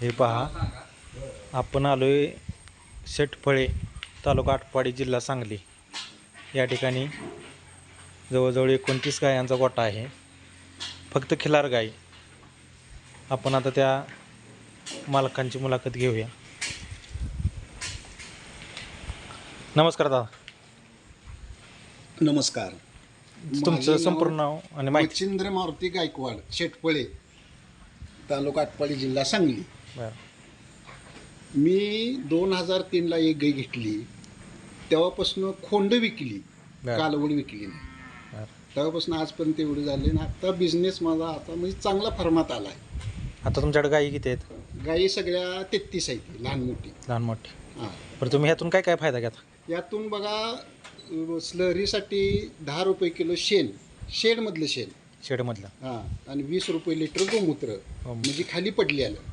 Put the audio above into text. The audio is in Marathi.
हे पहा आपण आलोय शेटफळे तालुका आटपाडी जिल्हा सांगली. या ठिकाणी जवळजवळ एकोणतीस गायांचा गोठा आहे. फक्त खिलार गाय आपण आता त्या मालकांची मुलाखत घेऊया. नमस्कार दादा. नमस्कार. तुमचं संपूर्ण नाव आणि माहिती मच्छिंद्र मारुती गायकवाड शेटपळे तालुका आटपाडी जिल्हा सांगली. मी दोन हजार तीनला एक गाय घेतली. तेव्हापासून खोंड विकली. कालवड विकली नाही. तेव्हापासून आजपर्यंत एवढे झाले आणि आता बिझनेस माझा आता म्हणजे चांगला फर्मात आला आहे आता तुमच्याकडे गायी किती आहेत? गायी सगळ्या तेहतीस आहेत लहान मोठी. लहान मोठी. हां. बरं तुम्ही ह्यातून काय काय फायदा घेता? यातून बघा स्लरीसाठी दहा रुपये किलो शेण. शेणमधलं शेण. शेडमधलं हां. आणि वीस रुपये लिटर गोमूत्र. म्हणजे खाली पडलेलं.